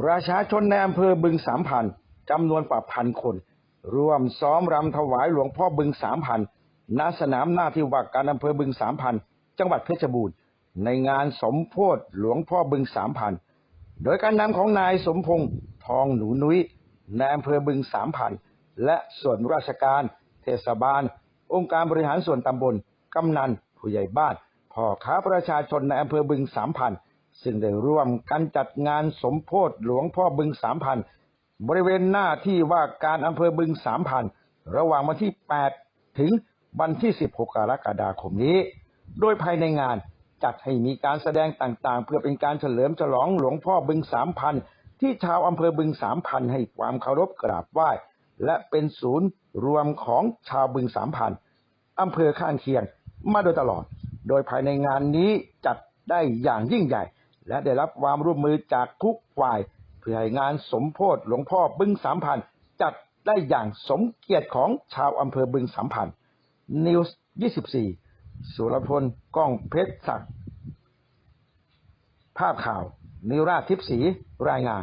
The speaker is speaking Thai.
ประชาชนในอำเภอบึงสามพันจำนวนกว่าพันคน ร่วมซ้อมรำถวายหลวงพ่อบึงสามพันณสนามหน้าที่ว่าการอำเภอบึงสามพันจังหวัดเพชรบูรณ์ ในงานสมโพธิหลวงพ่อบึงสามพันโดยการนำของนายสมพงษ์ทองหนูนุ้ยในอำเภอบึงสามพันและส่วนราชการ เทศบาล องค์การบริหารส่วนตำบล กำนัน ผู้ใหญ่บ้านพ่อค้าประชาชนในอำเภอบึงสามพัน ซึ่งได้ร่วมกันจัดงานสมโพธิหลวงพ่อบึงสามพันบริเวณหน้าที่ว่าการอำเภอบึงสามพันระหว่างวันที่ 8 ถึงวันที่ 16 กรกฎาคมนี้ โดยภายในงานจัดให้มีการแสดงต่างๆ เพื่อเป็นการเฉลิมฉลองหลวงพ่อบึงสามพันที่ชาวอำเภอบึงสามพันให้ความเคารพกราบไหว้ และเป็นศูนย์รวมของชาวบึงสามพันอำเภอข้างเคียงมาโดยตลอด โดยภายในงานนี้จัดได้อย่างยิ่งใหญ่ และได้รับความร่วมมือจากทุกฝ่าย เพื่อให้งานสมโพธิหลวงพ่อบึงสามพันจัดได้อย่างสมเกียรติของชาวอำเภอบึงสามพันนิวส์24 สุรพลก้องเพชรศักดิ์ภาพข่าว นิราชทิพสีรายงาน